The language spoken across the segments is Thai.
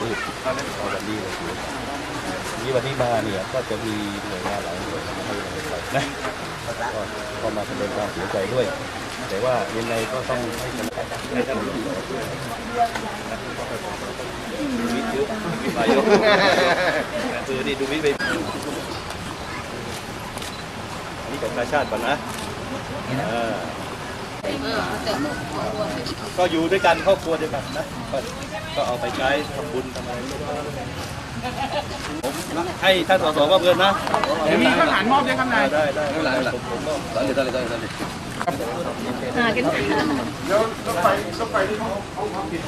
ดีกว่าเสียนี่วันนี้มาเนี่ยก็จะมีหน่วยงานหลายหน่วยมาให้กำลังใจนะก็มาแสดงความเสียใจด้วย แต่ว่ายังไงก็ต้องให้กำลังใจให้ท่านดูวิทย์เยอะวิทย์มาเยอะคือนี่ดูวิทย์ไปอันนี้ของชาชาติก่อนนะ ก็อยู่ด้วยกันครอบครัวเดียวกันนะก็ก็เอาไปใช้ทำบุญทำอะไรผมให้ท่านสสว่าเพื่อนนะเดี๋ยวมีทหารมอบด้วยครับนายได้ได้ไม่เป็นไรผมผมก็ตอนนี้ตอนนี้ตอนนี้ตอนนี้หากันเดี๋ยวรถไฟรถไฟที่เขาเขาทำผิด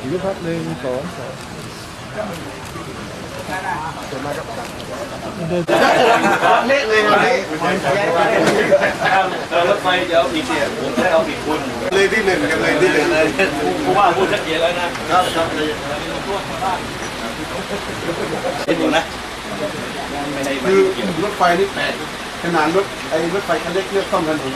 อยู่พักหนึ่งสองสาม เละเลยครับเออรถไฟจะเอาผิดเนี่ยผมจะได้เอาผิดคุณเลยที่หนึ่งกันเลยที่หนึ่งผู้ว่าพูดชัดเจนแล้วนะครับครับเห็นหมดนะไม่ได้ไม่คือเกี่ยวรถไฟนี่แปลกขนาดรถไอ้รถไฟคันเล็กเลือกต้องถนน